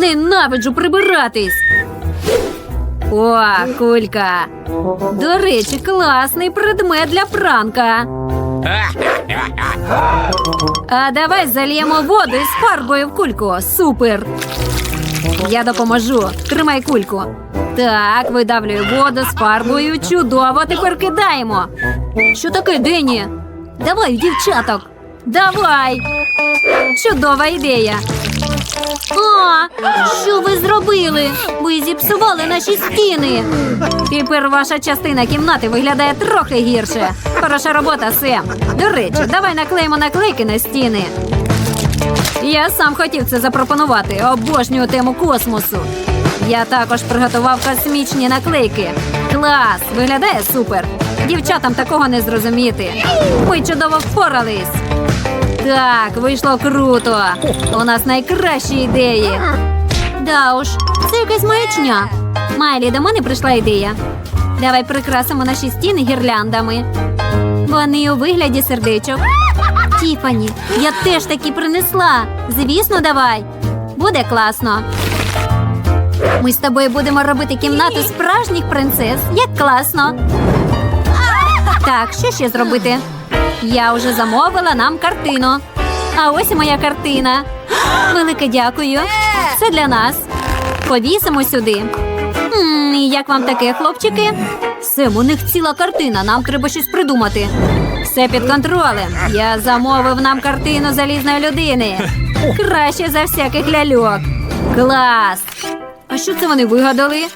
Ненавиджу прибиратись. О, кулька. До речі, класний предмет для пранка. А давай зальємо воду із фарбою в кульку. Супер. Я допоможу. Тримай кульку. Так, видавлюю воду з фарбою. Чудово, тепер кидаємо. Що таке, Дені? Давай, дівчаток. Давай. Чудова ідея. А, що ви зробили? Ви зіпсували наші стіни. Тепер ваша частина кімнати виглядає трохи гірше. Хороша робота, Сем. До речі, давай наклеїмо наклейки на стіни. Я сам хотів це запропонувати. Обожнюю тему космосу. Я також приготував космічні наклейки. Клас! Виглядає супер. Дівчатам такого не зрозуміти. Ми чудово впорались. Так, вийшло круто. У нас найкращі ідеї. Да уж, це якась маячня. Майлі, до мене прийшла ідея. Давай прикрасимо наші стіни гірляндами. Вони у вигляді сердечок. Тіфані, я теж такі принесла. Звісно, давай. Буде класно. Ми з тобою будемо робити кімнату справжніх принцес. Як класно. Так, що ще зробити? Я вже замовила нам картину. А ось і моя картина. Велике дякую. Це для нас. Повісимо сюди. М, як вам таке, хлопчики? Сем, у них ціла картина. Нам треба щось придумати. Все під контролем. Я замовив нам картину залізної людини. Краще за всяких ляльок. Клас! А що це вони вигадали?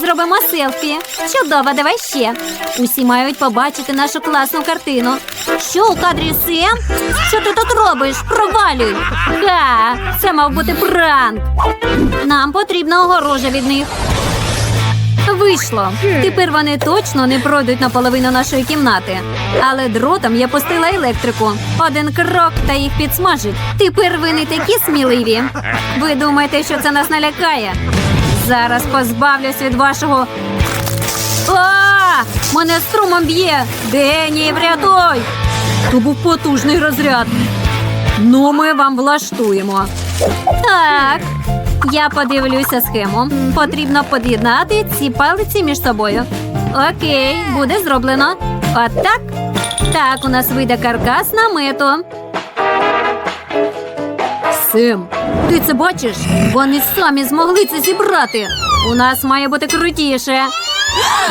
Зробимо селфі. Чудово, давай ще. Усі мають побачити нашу класну картину. Що у кадрі Сем? Що ти тут робиш? Провалюй. Ха, це мав бути пранк. Нам потрібна огорожа від них. Вийшло. Тепер вони точно не пройдуть наполовину нашої кімнати. Але дротом я пустила електрику. Один крок та їх підсмажить. Тепер ви не такі сміливі. Ви думаєте, що це нас налякає? Зараз позбавлюсь від вашого. А! Мене струмом б'є! Дені, врятуй! То був потужний розряд. Ну, ми вам влаштуємо. Так. Я подивлюся схему. Потрібно під'єднати ці палиці між собою. Окей, буде зроблено. Отак. Так, у нас вийде каркас намету. Сим, ти це бачиш? Вони самі змогли це зібрати. У нас має бути крутіше.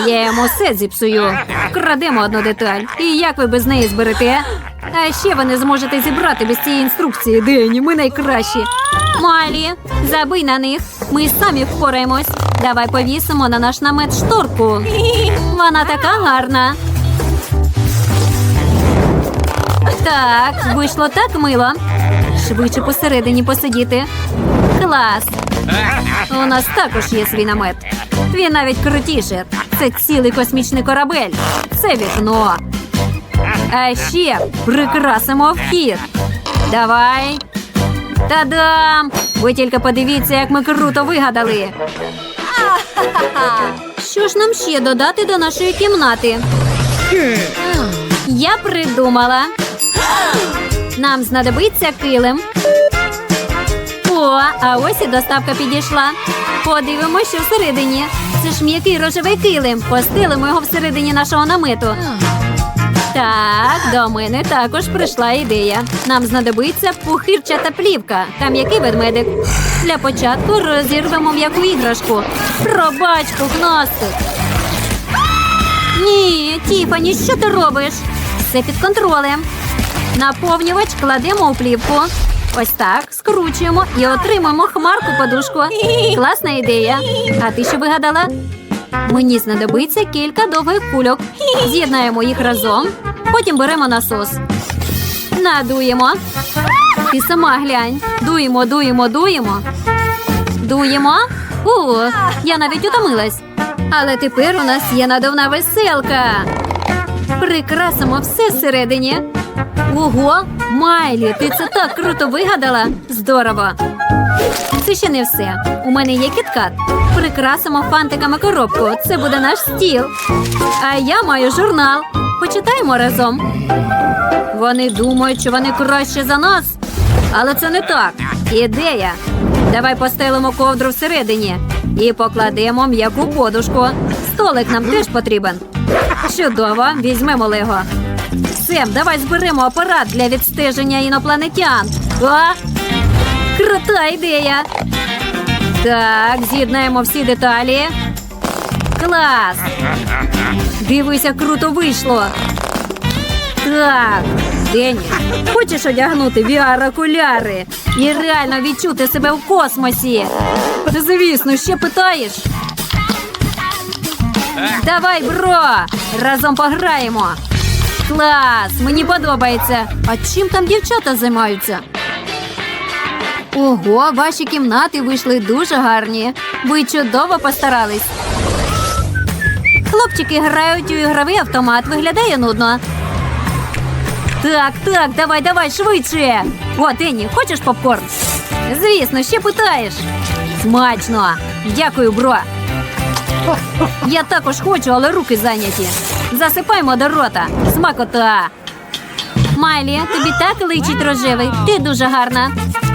Я йому все зіпсую. Крадемо одну деталь. І як ви без неї зберете? А ще ви не зможете зібрати без цієї інструкції. Дені, ми найкращі. Малі, забий на них. Ми самі впораємось. Давай повісимо на наш намет шторку. Вона така гарна. Так, вийшло так мило. Швидше посередині посидіти. Клас. У нас також є свій намет. Він навіть крутіше. Це цілий космічний корабель. Це вікно. А ще прикрасимо вхід. Давай. Та-дам! Ви тільки подивіться, як ми круто вигадали. Що ж нам ще додати до нашої кімнати? Я придумала. Нам знадобиться килим. О, а ось і доставка підійшла. Подивимося, що всередині. Це ж м'який рожевий килим. Постелимо його всередині нашого намету. Так, до мене також прийшла ідея. Нам знадобиться пухирчата плівка та м'який ведмедик. Для початку розірвемо м'яку іграшку. Пробач, пухнастик. Ні, Тіфані, що ти робиш? Все під контролем. Наповнювач кладемо у плівку. Ось так, скручуємо і отримаємо хмарку подушку. Класна ідея. А ти що вигадала? Мені знадобиться кілька довгих кульок. З'єднаємо їх разом. Потім беремо насос. Надуємо. Ти сама глянь. Дуємо, дуємо, дуємо. Дуємо. О, я навіть утомилась. Але тепер у нас є надувна веселка. Прикрасимо все всередині. Ого, Майлі, ти це так круто вигадала. Здорово. Це ще не все. У мене є кіткат. Прикрасимо фантиками коробку. Це буде наш стіл. А я маю журнал. Почитаємо разом. Вони думають, що вони краще за нас. Але це не так. Ідея. Давай постелимо ковдру всередині і покладемо м'яку подушку. Столик нам теж потрібен. Чудово, візьмемо Лего. Сем, давай зберемо апарат для відстеження інопланетян. А? Крута ідея. Так, з'єднаємо всі деталі. Клас! Дивися, круто вийшло. Так, Дені, хочеш одягнути VR-окуляри і реально відчути себе в космосі? Звісно, ще питаєш. Давай, бро! Разом пограємо. Клас! Мені подобається. А чим там дівчата займаються? Ого, ваші кімнати вийшли дуже гарні. Ви чудово постарались. Хлопчики грають у ігровий автомат. Виглядає нудно. Так, так, давай, давай, швидше. О, Денні, хочеш попкорн? Звісно, ще питаєш. Смачно. Дякую, бро. Я також хочу, але руки зайняті. Засипаємо до рота. Смакота. Майлі, тобі так личить рожевий. Ти дуже гарна.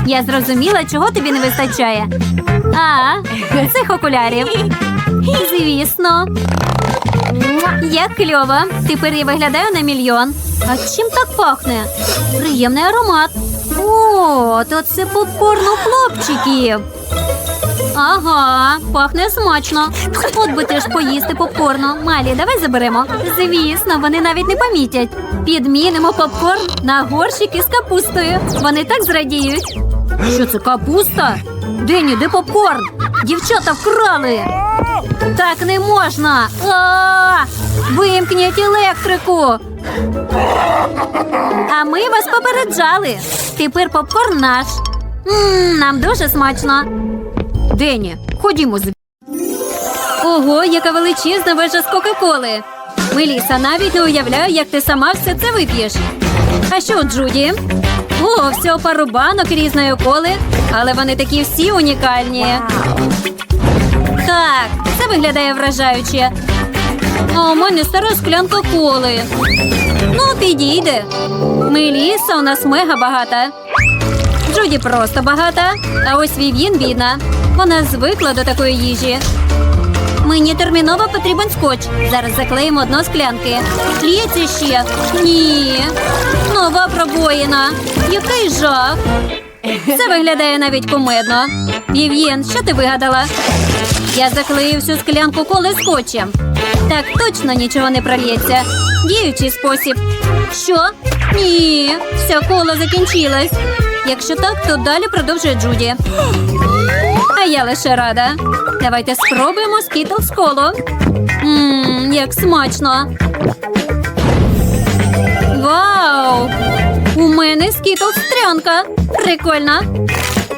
Я зрозуміла, чого тобі не вистачає. А, цих окулярів. Звісно. Як кльово. Тепер я виглядаю на мільйон. А чим так пахне? Приємний аромат. О, то це попкорн хлопчиків. Ага, пахне смачно. От би теж поїсти попкорну. Малі, давай заберемо. Звісно, вони навіть не помітять. Підмінимо попкорн на горщики з капустою. Вони так зрадіють. Що це капуста? Дені, де попкорн? Дівчата вкрали. Так не можна. Вимкніть електрику. А ми вас попереджали. Тепер попкорн наш. Нам дуже смачно. Дені, ходімо з. Ого, яка величезна вежа з Кока-Коли. Меліса, навіть не уявляю, як ти сама все це вип'єш. А що, Джуді? О, всього пару банок різної коли, але вони такі всі унікальні. Так, це виглядає вражаюче. А у мене стара склянка коли. Ну, підійде. Меліса у нас мега багата. Джуді просто багата, а ось Вів'їн бідна. Вона звикла до такої їжі. Мені терміново потрібен скотч. Зараз заклеїмо одну склянки. Ліється ще. Ні. Нова пробоїна. Який жах. Це виглядає навіть кумедно. Вів'єн, що ти вигадала? Я заклею всю склянку коли скотчем. Так точно нічого не прольється. Діючий спосіб. Що? Ні, вся кола закінчилась. Якщо так, то далі продовжує Джуді. А я лише рада. Давайте спробуємо скітлс коло. Ммм, як смачно. Вау! У мене скітлс стрянка. Прикольно.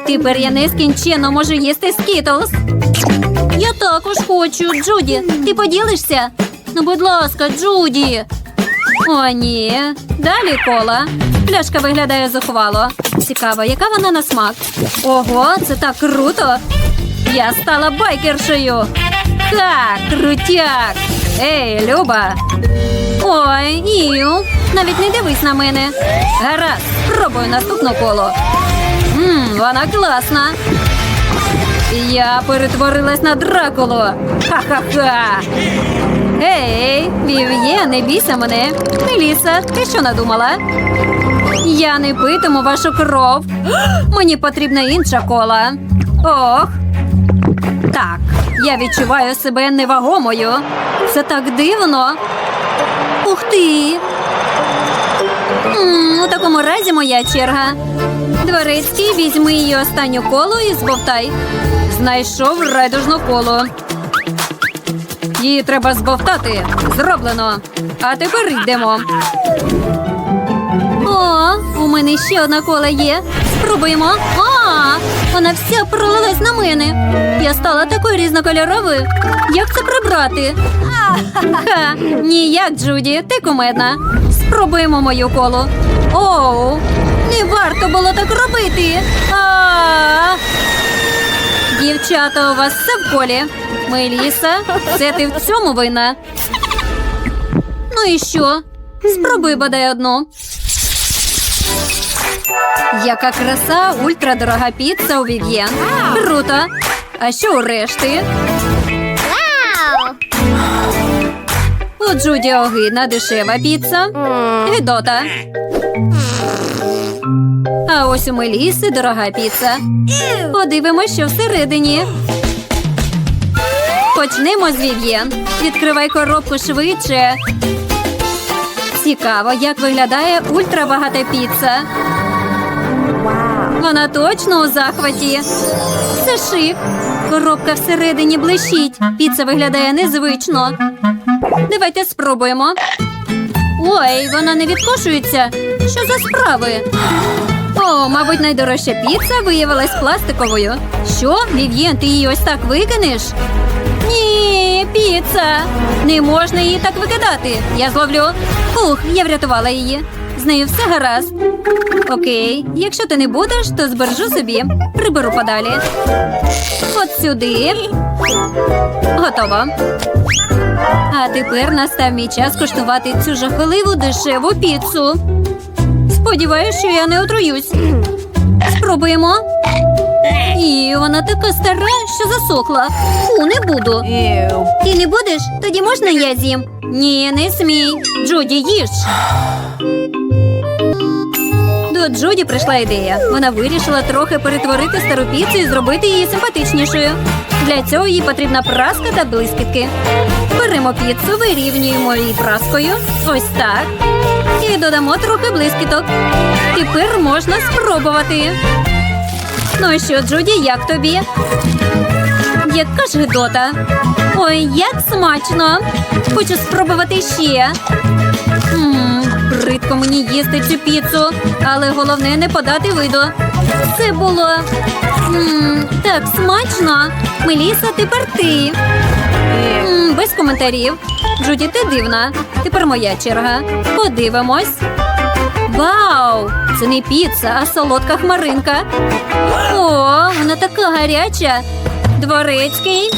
Тепер я нескінченно можу їсти скітлс. Я також хочу, Джуді. Ти поділишся? Ну, будь ласка, Джуді. О, ні. Далі кола. Пляшка виглядає зухвало. Цікаво, яка вона на смак. Ого, це так круто. Я стала байкершею. Ха, крутяк. Ей, Люба. Ой, Ію. Навіть не дивись на мене. Гаразд, спробую наступну коло. Ммм, вона класна. Я перетворилась на Дракулу. Ха-ха-ха. Ей, Вів'є, не бійся мене. Меліса, ти що надумала? Я не питиму вашу кров. Мені потрібна інша кола. Ох. Так, я відчуваю себе невагомою. Це так дивно. Ух ти. М, у такому разі моя черга. Дворецький, візьми її останню колу і збовтай. Знайшов райдужну колу. Її треба збовтати. Зроблено. А тепер йдемо. О, у мене ще одна кола є. Спробуємо. А, вона вся пролилась на мене. Я стала такою різнокольоровою. Як це прибрати? Ха, ніяк, Джуді, ти кумедна. Спробуємо мою колу. Оу, не варто було так робити. А! Дівчата, у вас все в колі. Меліса, це ти в цьому винна. Ну і що? Спробуй бодай одну. Яка краса, ультрадорога піца у Вів'єн. Круто. А що у решти? У Джуді огидна дешева піца. Гідота. А ось у Меліси дорога піца. Подивимось, що всередині. Почнемо з Вів'єн. Відкривай коробку швидше. Цікаво, як виглядає ультрабагата піца. Вона точно у захваті. Це шик. Коробка всередині блищить. Піца виглядає незвично. Давайте спробуємо. Ой, вона не відкошується. Що за справи? О, мабуть, найдорожча піца виявилась пластиковою. Що, Вів'єн, ти її ось так викинеш? Ні, піца. Не можна її так викидати. Я зловлю. Ух, я врятувала її. З нею все гаразд. Окей, якщо ти не будеш, то збережу собі. Приберу подалі. От сюди. Готово. А тепер настав мій час куштувати цю жахливу дешеву піцу. Сподіваюсь, що я не отруюсь. Спробуємо. І вона така стара, що засохла. Фу, не буду. Ти не будеш? Тоді можна я з'їм? Ні, не смій. Джуді, їж. До Джуді прийшла ідея. Вона вирішила трохи перетворити стару піцу і зробити її симпатичнішою. Для цього їй потрібна праска та блискітки. Беремо піцу, вирівнюємо її праскою. Ось так. І додамо трохи блискіток. Тепер можна спробувати. Ну що, Джуді, як тобі? Яка ж гидота. Ой, як смачно. Хочу спробувати ще. Ммм, бридко мені їсти цю піцу, але головне не подати виду. Це було ммм, так смачно. Меліса, тепер ти. М, без коментарів. Джуді, ти дивна. Тепер моя черга. Подивимось. Вау! Це не піца, а солодка хмаринка. О, вона така гаряча. Дворецький.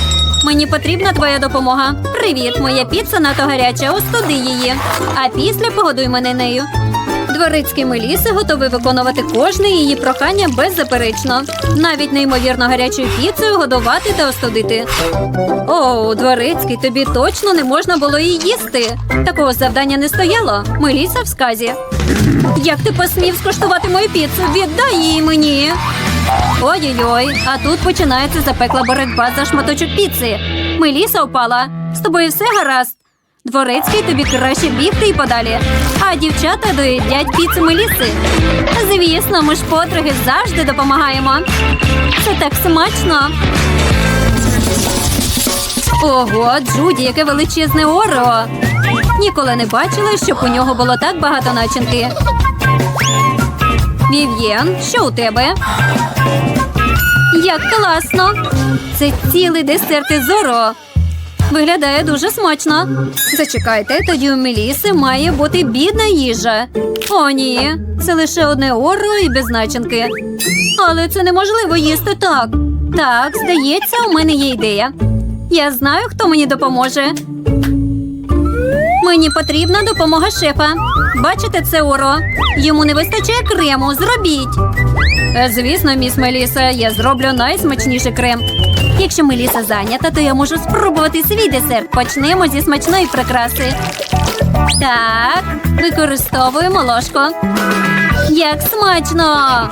Мені потрібна твоя допомога. Привіт, моя піца надто гаряча, остуди її. А після погодуй мене нею. Дворецький Меліси готовий виконувати кожне її прохання беззаперечно. Навіть неймовірно гарячою піцею годувати та остудити. О, дворецький, тобі точно не можна було її їсти. Такого завдання не стояло. Меліса в сказі. Як ти посмів скуштувати мою піцу? Віддай її мені. Ой-ой-ой, а тут починається запекла боротьба за шматочок піци. Меліса впала. З тобою все гаразд. Дворецький тобі краще бігти і подалі. А дівчата доїдять піцу Меліси. Звісно, ми ж подруги завжди допомагаємо. Це так смачно. Ого, Джуді, яке величезне орео. Ніколи не бачила, щоб у нього було так багато начинки. Вів'єн, що у тебе? Як класно! Це цілий десерт із Зоро. Виглядає дуже смачно. Зачекайте, тоді у Меліси має бути бідна їжа. О, ні, це лише одне оро і без начинки. Але це неможливо їсти так. Так, здається, у мене є ідея. Я знаю, хто мені допоможе. Мені потрібна допомога шефа. Бачите це оро? Йому не вистачає крему. Зробіть. Е, Звісно, міс Меліса, я зроблю найсмачніший крем. Якщо Меліса зайнята, то я можу спробувати свій десерт. Почнемо зі смачної прикраси. Так, використовуємо ложку. Як смачно!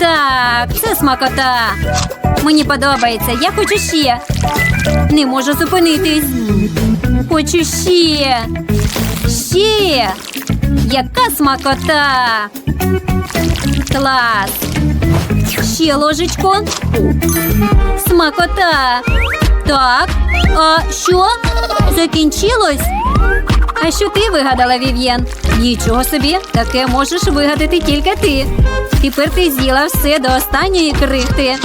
Так, це смакота. Мені подобається. Я хочу ще. Не можу зупинитись. Хочу ще. Ще. Яка смакота. Клас. Ще ложечку. Смакота. Так. А що? Закінчилось? А що ти вигадала, Вів'єн? Нічого собі, таке можеш вигадати тільки ти. Тепер ти з'їла все до останньої крихти.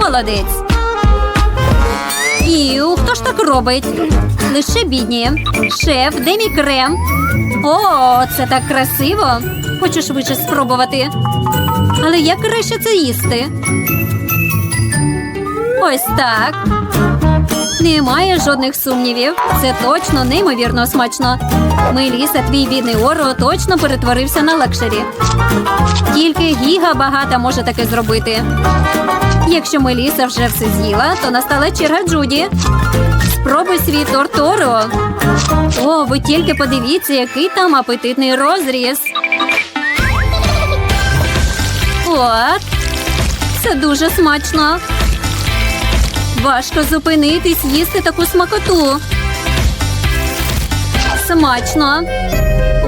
Молодець. Іу, хто ж так робить? Лише бідні. Шеф, де мій крем? О, це так красиво. Хочу швидше спробувати. Але як краще це їсти? Ось так. Немає жодних сумнівів. Це точно неймовірно смачно. Меліса, твій бідний Оро точно перетворився на лакшері. Тільки Гіга багата може таке зробити. Якщо Меліса вже все з'їла, то настала черга Джуді. Спробуй свій торт Оро. О, ви тільки подивіться, який там апетитний розріз. От. Це дуже смачно. Важко зупинитись, їсти таку смакоту. Смачно.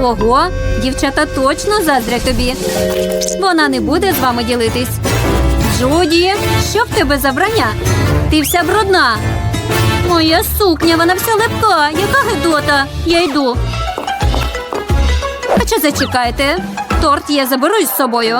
Ого, дівчата точно заздрять тобі. Вона не буде з вами ділитись. Джуді, що в тебе за вбрання? Ти вся брудна. Моя сукня, вона вся липка. Яка гидота? Я йду. Хоча зачекайте. Торт я заберу із собою.